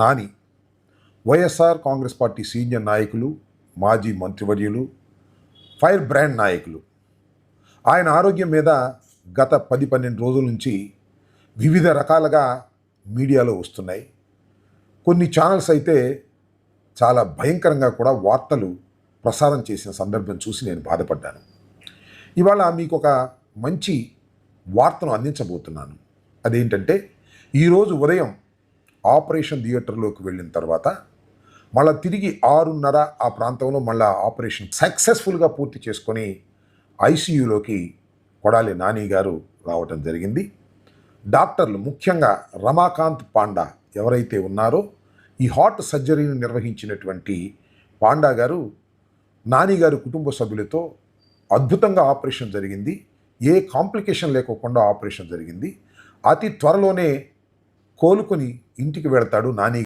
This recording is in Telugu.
Nani YSR Congress party senior నాయకులు మాజీ మంత్రివర్యులు ఫైర్ బ్రాండ్ నాయకులు. ఆయన ఆరోగ్యం మీద గత పది పన్నెండు రోజుల నుంచి వివిధ రకాలుగా మీడియాలో వస్తున్నాయి. కొన్ని ఛానల్స్ అయితే చాలా భయంకరంగా కూడా వార్తలు ప్రసారం చేసిన సందర్భం చూసి నేను బాధపడ్డాను. ఇవాళ మీకు ఒక మంచి వార్తను అందించబోతున్నాను. అదేంటంటే ఈరోజు ఉదయం ఆపరేషన్ థియేటర్లోకి వెళ్ళిన తర్వాత మళ్ళా తిరిగి ఆరున్నర ఆ ప్రాంతంలో మళ్ళా ఆపరేషన్ సక్సెస్ఫుల్గా పూర్తి చేసుకొని ఐసీయూలోకి కొడాలి నాని గారు రావటం జరిగింది. డాక్టర్లు ముఖ్యంగా రమాకాంత్ పాండా ఎవరైతే ఉన్నారో ఈ హార్ట్ సర్జరీని నిర్వహించినటువంటి పాండా గారు నాని గారి కుటుంబ సభ్యులతో అద్భుతంగా ఆపరేషన్ జరిగింది. ఏ కాంప్లికేషన్ లేకోకుండా ఆపరేషన్ జరిగింది. అతి త్వరలోనే కోలుకొని ఇంటికి వెళ్తాడు నాని